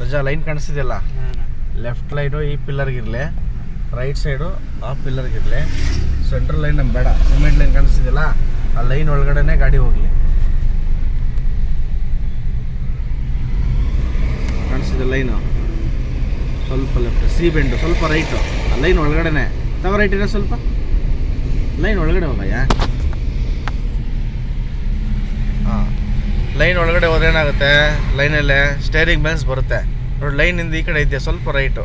ರಜಾ line ಕಾಣಿಸ್ತಿದೆಯಲ್ಲ? Left line ಈ ಪಿಲ್ಲರ್ಗಿರಲಿ right side ಆ ಪಿಲ್ಲರ್ಗಿರಲಿ ಸೆಂಟ್ರಲ್ ಲೈನ್ ನಮ್ಮ ಬೇಡ ಸಿಮೆಂಟ್ ಲೈನ್ ಕಾಣಿಸ್ತಿದೆಯಲ್ಲ ಆ ಲೈನ್ ಒಳಗಡೆನೆ ಗಾಡಿ ಹೋಗಲಿ. ಕಾಣಿಸ್ತಿದೆ ಲೈನು. ಸ್ವಲ್ಪ ಲೆಫ್ಟ್ ಸಿ ಬೆಂಡು ಸ್ವಲ್ಪ ರೈಟು. ಆ ಲೈನ್ ಒಳಗಡೆನೆ. ತಗೋ ರೈಟ್ ಇರೋ ಸ್ವಲ್ಪ. ಲೈನ್ ಒಳಗಡೆ ಹೋಗಯ್ಯ ಹಾಂ ಲೈನ್ ಒಳಗಡೆ ಹೋದ್ರೆ ಏನಾಗುತ್ತೆ? ಲೈನಲ್ಲೇ ಸ್ಟೇರಿಂಗ್ ಬ್ಯಾಲೆನ್ಸ್ ಬರುತ್ತೆ. ನೋಡಿ ಲೈನಿಂದ ಈ ಕಡೆ ಇದೆಯಾ? ಸ್ವಲ್ಪ ರೈಟು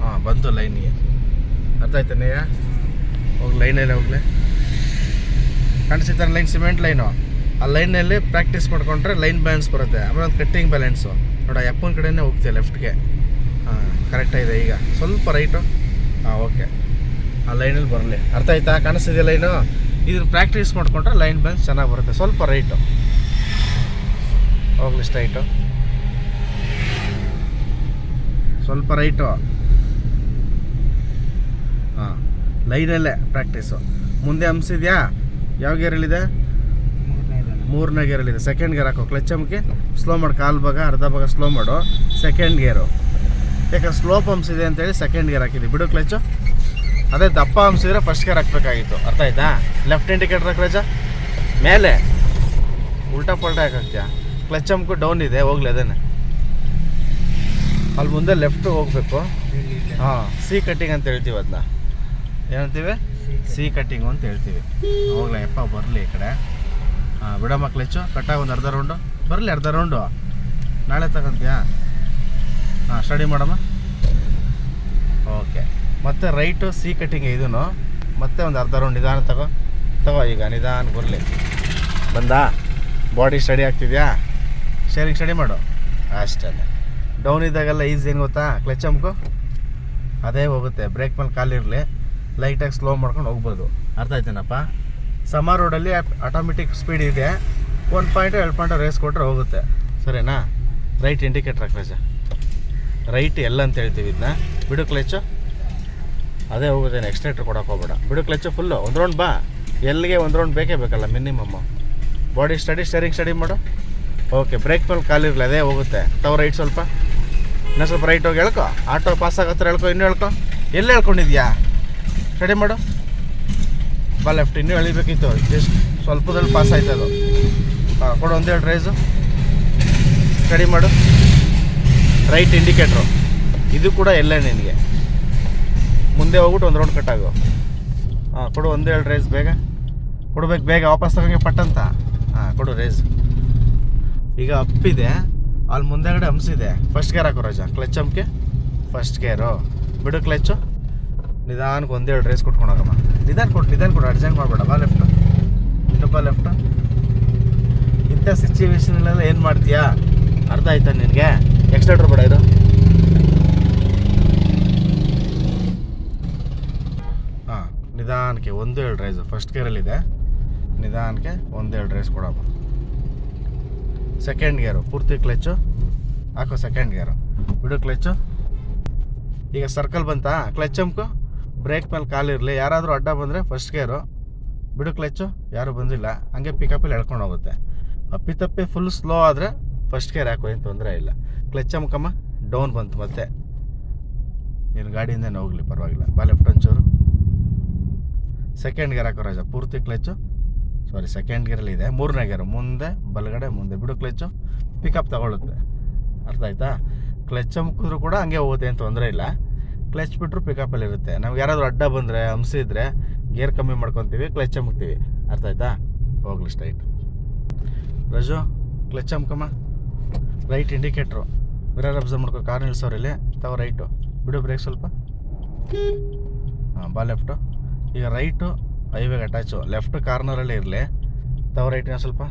ಹಾಂ ಬಂತು ಲೈನಿಗೆ ಅರ್ಥ ಆಯ್ತಾನೆಯ ಹೋಗಿ ಲೈನಲ್ಲೇ ಹೋಗಲಿ. ಕಾಣಿಸ್ತಾರೆ ಲೈನ್ ಸಿಮೆಂಟ್ ಲೈನು ಆ ಲೈನಲ್ಲಿ ಪ್ರಾಕ್ಟೀಸ್ ಮಾಡ್ಕೊಂಡ್ರೆ ಲೈನ್ ಬ್ಯಾಲೆನ್ಸ್ ಬರುತ್ತೆ. ಆಮೇಲೆ ಒಂದು ಕಟ್ಟಿಂಗ್ ಬ್ಯಾಲೆನ್ಸು ನೋಡಿ ಅಪ್ಪನ ಕಡೆನೇ ಹೋಗ್ತೀಯ ಲೆಫ್ಟ್ಗೆ ಹಾಂ ಕರೆಕ್ಟಾಗಿದೆ ಈಗ. ಸ್ವಲ್ಪ ರೈಟು ಹಾಂ ಓಕೆ ಆ ಲೈನಲ್ಲಿ ಬರಲಿ. ಅರ್ಥ ಆಯ್ತಾ? ಕಾಣಿಸ್ತಿದೆಯಾ ಲೈನು ಇದನ್ನು ಪ್ರಾಕ್ಟೀಸ್ ಮಾಡಿಕೊಂಡ್ರೆ ಲೈನ್ ಬ್ಯಾಲೆನ್ಸ್ ಚೆನ್ನಾಗಿ ಬರುತ್ತೆ. ಸ್ವಲ್ಪ ರೈಟು ಹೋಗ್ಲಿ ಸ್ಟ್ರೈಟು ಸ್ವಲ್ಪ ರೈಟು ಹಾಂ, ಲೈನಲ್ಲೇ ಪ್ರಾಕ್ಟೀಸು ಮುಂದೆ ಹಂಸಿದ್ಯಾ ಯಾವ ಗೇರಲ್ಲಿದೆ ಮೂರನೇ ಗೇರಲ್ಲಿದೆ ಸೆಕೆಂಡ್ ಗೇರ್ ಹಾಕೋ. ಕ್ಲಚ್ ಅಮ್ಕಿ ಸ್ಲೋ ಮಾಡು. ಕಾಲು ಭಾಗ, ಅರ್ಧ ಭಾಗ ಸ್ಲೋ ಮಾಡು. ಸೆಕೆಂಡ್ ಗೇರು ಯಾಕಂದ್ರೆ ಸ್ಲೋಪ್ ಹಂಸಿದೆ ಅಂತೇಳಿ ಸೆಕೆಂಡ್ ಗೇರ್ ಹಾಕಿದ್ವಿ. ಬಿಡು ಕ್ಲಚ್ಚು ಅದೇ ದಪ್ಪ ಹಂಸಿದ್ರೆ ಫಸ್ಟ್ ಗೇರ್ ಹಾಕಬೇಕಾಗಿತ್ತು. ಅರ್ಥ ಆಯ್ತಾ? ಲೆಫ್ಟ್ ಇಂಡಿಕೇಟರ್ ಹಾಕಿ ಮೇಲೆ. ಉಲ್ಟಾ ಪಲ್ಟಾ ಹಾಕಾಕ್ತೀಯ ಕ್ಲಚ್ ಅಮ್ಕು ಡೌನ್ ಇದೆ ಹೋಗ್ಲಿ ಅದೇನೆ ಅಲ್ಲಿ ಮುಂದೆ ಲೆಫ್ಟ್ ಹೋಗ್ಬೇಕು. ಹಾಂ ಸಿ ಕಟ್ಟಿಂಗ್ ಅಂತ ಹೇಳ್ತೀವಿ ಅದನ್ನ ಏನಂತೀವಿ ಸಿ ಕಟ್ಟಿಂಗು ಅಂತ ಹೇಳ್ತೀವಿ. ಹೋಗ್ಲಾ ಯಪ್ಪ ಬರಲಿ ಈ ಕಡೆ. ಹಾಂ ಬಿಡಮ್ಮ ಕ್ಲಚ್ಚು ಕಟ್ಟಾಗ ಒಂದು ಅರ್ಧ ರೌಂಡು ಬರಲಿ ಅರ್ಧ ರೌಂಡು ನಾಳೆ ತಗೊಂತೀಯಾ? ಹಾಂ ಸ್ಟಡಿ ಮಾಡಮ್ಮ. ಓಕೆ ಮತ್ತೆ ರೈಟು ಸಿ ಕಟ್ಟಿಂಗ್ ಇದೂ ಮತ್ತೆ ಒಂದು ಅರ್ಧ ರೌಂಡ್ ನಿಧಾನ ತಗೋ. ತಗೋ ಈಗ ನಿಧಾನ ಬರಲಿ. ಬಂದಾ? ಬಾಡಿ ಸ್ಟಡಿ ಆಗ್ತಿದ್ಯಾ? ಶೇರಿಂಗ್ ಸ್ಟಡಿ ಮಾಡು. ಅಷ್ಟೇ ಡೌನ್ ಇದ್ದಾಗೆಲ್ಲ ಈಸಿ ಏನು ಗೊತ್ತಾ? ಕ್ಲಚ್ ಅಮ್ಕು ಅದೇ ಹೋಗುತ್ತೆ. ಬ್ರೇಕ್ ಮೇಲೆ ಕಾಲಿರಲಿ ಲೈಟಾಗಿ ಸ್ಲೋ ಮಾಡ್ಕೊಂಡು ಹೋಗ್ಬೋದು. ಅರ್ಥ ಆಯ್ತೇನಪ್ಪ? ಸಮ ರೋಡಲ್ಲಿ ಆಟೋಮೆಟಿಕ್ ಸ್ಪೀಡ್ ಇದೆ. ಒನ್ ಪಾಯಿಂಟು ಎರಡು ಪಾಯಿಂಟು ರೇಸ್ ಕೊಟ್ಟರೆ ಹೋಗುತ್ತೆ. ಸರಿನಾ? ರೈಟ್ ಇಂಡಿಕೇಟ್ರ್ ಕ್ಲಚ ರೈಟ್ ಎಲ್ಲ ಅಂತ ಹೇಳ್ತೀವಿ ಇದನ್ನ ಬಿಡು ಕ್ಲಚ್ಚು ಅದೇ ಹೋಗುತ್ತೆ. ಎಕ್ಸ್ಟ್ರೇಟ್ರ್ ಕೊಡೋಕೆ ಹೋಗ್ಬೇಡ. ಬಿಡು ಕ್ಲಚ್ಚು ಫುಲ್ಲು ಒಂದು ರೌಂಡ್ ಬಾ. ಎಲ್ಲಿಗೆ ಒಂದು ರೌಂಡ್ ಬೇಕೇ ಬೇಕಲ್ಲ minimum body steady steering steady ಮಾಡು. ಓಕೆ ಬ್ರೇಕ್ ಮೇಲೆ ಕಾಲಿರಲಿ ಅದೇ ಹೋಗುತ್ತೆ. ಟವರ್ ರೈಟ್ ಸ್ವಲ್ಪ. ಇನ್ನೂ ಸ್ವಲ್ಪ ರೈಟ್ ಹೋಗಿ ಹೇಳ್ಕೊ ಆಟೋ ಪಾಸ್ ಆಗತ್ತರ ಹೇಳ್ಕೊ ಇನ್ನೂ ಹೇಳ್ಕೊ ಎಲ್ಲಿ ಹೇಳ್ಕೊಂಡಿದ್ಯಾ ರೆಡಿ ಮಾಡು. ಬಾ ಲೆಫ್ಟ್ ಇನ್ನೂ ಎಳಿಬೇಕಿತ್ತು. ಜಸ್ಟ್ ಸ್ವಲ್ಪದಲ್ಲಿ ಪಾಸ್ ಆಯ್ತು ಅದು. ಹಾಂ, ಕೊಡು ಒಂದೆರಡು ರೈಸು ರೆಡಿ ಮಾಡು. ರೈಟ್ ಇಂಡಿಕೇಟ್ರು ಇದು ಕೂಡ ಎಲ್ಲೇ ನಿನಗೆ? ಮುಂದೆ ಹೋಗ್ಬಿಟ್ಟು ಒಂದು ರೌಂಡ್ ಕಟ್ಟಾಗು ಹಾಂ, ಕೊಡು ಒಂದೆರಡು ರೈಸ್ ಬೇಗ. ಕೊಡ್ಬೇಕು, ಬೇಗ ವಾಪಸ್ ತಗೊಂಗೆ ಪಟ್ಟಂತ ಹಾಂ, ಕೊಡು ರೈಸ್ ಈಗ ಅಪ್ಪಿದೆ ಅಲ್ಲಿ ಮುಂದೆಗಡೆ ಹಂಸಿದೆ ಫಸ್ಟ್ ಗೇರ್ ಹಾಕೋ ರಜಾ. ಕ್ಲಚ್ ಅಮ್ಕೆ ಫಸ್ಟ್ ಗೇರು ಬಿಡು ಕ್ಲಚ್ಚು ನಿಧಾನಕ್ಕೆ ಒಂದೆರಡು ರೇಸ್ ಕೊಟ್ಕೊಂಡು ಹೋಗಮ್ಮ. ನಿಧಾನ ಕೊಟ್ಟು ನಿಧಾನ ಕೊಡು. ಅರ್ಜೆಂಟ್ ಮಾಡಬೇಡ. ಬಾ ಲೆಫ್ಟು ಇನ್ನು ಬಾ ಲೆಫ್ಟು ಇಂಥ ಸಿಚುವೇಶನಲ್ಲೆಲ್ಲ ಏನು ಮಾಡ್ತೀಯಾ? ಅರ್ಥ ಆಯ್ತಾ ನಿನಗೆ? ಎಕ್ಸ್ಟ್ರಾ ಬೇಡ ಇದು. ಹಾಂ, ನಿಧಾನಕ್ಕೆ ಒಂದು ಎರಡು ರೈಸು ಫಸ್ಟ್ ಕೇರಲ್ಲಿದೆ ನಿಧಾನಕ್ಕೆ ಒಂದೆರಡು ರೈಸ್ ಕೊಡಮ್ಮ. ಸೆಕೆಂಡ್ ಗೇರು ಪೂರ್ತಿ ಕ್ಲಚ್ಚು ಹಾಕೋ ಸೆಕೆಂಡ್ ಗೇರು ಬಿಡು ಕ್ಲಚ್ಚು ಈಗ ಸರ್ಕಲ್ ಬಂತಾ? ಕ್ಲಚ್ ಅಮ್ಕು ಬ್ರೇಕ್ ಮೇಲೆ ಕಾಲಿರಲಿ ಯಾರಾದರೂ ಅಡ್ಡ ಬಂದರೆ ಫಸ್ಟ್ ಗೇರು ಬಿಡು ಕ್ಲಚ್ಚು ಯಾರೂ ಬಂದಿಲ್ಲ. ಹಂಗೆ ಪಿಕಪ್ಪಲ್ಲಿ ಎಳ್ಕೊಂಡು ಹೋಗುತ್ತೆ. ಅಪ್ಪಿತಪ್ಪಿ ಫುಲ್ ಸ್ಲೋ ಆದರೆ ಫಸ್ಟ್ ಗೇರ್ ಹಾಕೋ, ಏನು ತೊಂದರೆ ಇಲ್ಲ. ಕ್ಲಚ್ ಅಮ್ಮಕಮ್ಮ ಡೌನ್ ಬಂತು ಮತ್ತೆ. ನೀನು ಗಾಡಿಯಿಂದನೇ ಹೋಗಲಿ, ಪರವಾಗಿಲ್ಲ. ಬಾ ಲೆಫ್ಟ್ ಒಂಚೂರು ಸೆಕೆಂಡ್ ಗೇರ್ ಹಾಕೋ ರಾಜ, ಪೂರ್ತಿ ಕ್ಲಚ್ಚು ಸಾರಿ ಸೆಕೆಂಡ್ ಗಿಯರಲ್ಲಿ ಇದೆ. ಮೂರನೇ ಗಿಯರ್ ಮುಂದೆ, ಬಲಗಡೆ, ಮುಂದೆ. ಬಿಡು ಕ್ಲಚ್ಚು ಪಿಕಪ್ ತಗೊಳ್ಳುತ್ತೆ ಅರ್ಥ ಆಯ್ತಾ? ಕ್ಲಚ್ ಹಮ್ಕಿದ್ರು ಕೂಡ ಹಂಗೆ ಹೋಗುತ್ತೆ, ಏನು ತೊಂದರೆ ಇಲ್ಲ. ಕ್ಲಚ್ ಬಿಟ್ಟರು ಪಿಕಪಲ್ಲಿ ಇರುತ್ತೆ. ನಮ್ಗೆ ಯಾರಾದರೂ ಅಡ್ಡ ಬಂದರೆ ಹಂಸಿದ್ರೆ ಗೇರ್ ಕಮ್ಮಿ ಮಾಡ್ಕೊತೀವಿ ಕ್ಲಚ್ ಅಮ್ಕ್ತೀವಿ ಅರ್ಥ ಆಯ್ತಾ? ಹೋಗ್ಲಿ ಸ್ಟ್ರೈಟ್ ರಜು ಕ್ಲಚ್ ಅಮ್ಕಮ್ಮ ರೈಟ್ ಇಂಡಿಕೇಟ್ರು ಮಿರರ್ ಅಬ್ಸರ್ವ್ ಮಾಡ್ಕೊ ಕಾರ್ ನಿಲ್ಸೋರಲ್ಲಿ ತಾವು ರೈಟು ಬಿಡು ಬ್ರೇಕ್ ಸ್ವಲ್ಪ. ಹಾಂ, ಬಾ ಲೆಫ್ಟು ಈಗ ರೈಟು ಹೈವೇಗೆ ಅಟ್ಯಾಚು ಲೆಫ್ಟ್ ಕಾರ್ನರಲ್ಲಿ ಇರಲಿ. ತವ ರೈಟ್ನ ಸ್ವಲ್ಪ